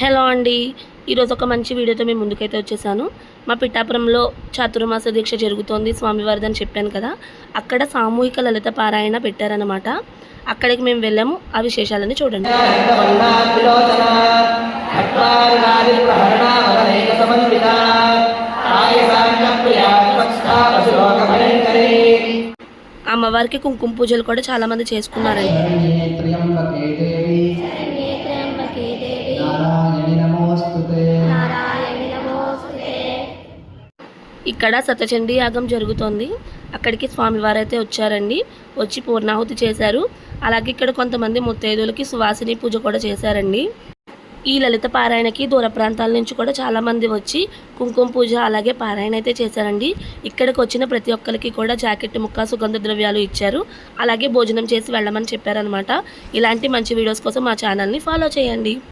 Hello అండి. ఈరోజు ఒక మంచి వీడియోతో మేము ముందుకైతే వచ్చేసాను. మా పిఠాపురంలో చాతుర్మాస దీక్ష జరుగుతోంది స్వామివారిది అని చెప్పాను కదా. అక్కడ సామూహిక లలిత పారాయణ పెట్టారనమాట అక్కడికి మేము వెళ్ళాము. ఆ విశేషాలని చూడండి. అమ్మవారికి కుంకుమ పూజలు కూడా చాలామంది చేసుకున్నారండి. ఇక్కడ సతచండీ యాగం జరుగుతోంది. అక్కడికి స్వామివారు అయితే వచ్చారండి. వచ్చి పూర్ణాహుతి చేశారు. అలాగే ఇక్కడ కొంతమంది ముత్తైదులకి సువాసిని పూజ కూడా చేశారండి. ఈ లలిత పారాయణకి దూర ప్రాంతాల నుంచి కూడా చాలామంది వచ్చి కుంకుమ పూజ అలాగే పారాయణ అయితే చేశారండి. ఇక్కడికి వచ్చిన ప్రతి ఒక్కరికి కూడా జాకెట్ ముక్క సుగంధ ద్రవ్యాలు ఇచ్చారు. అలాగే భోజనం చేసి వెళ్ళమని చెప్పారనమాట ఇలాంటి మంచి వీడియోస్ కోసం మా ఛానల్ని ఫాలో చేయండి.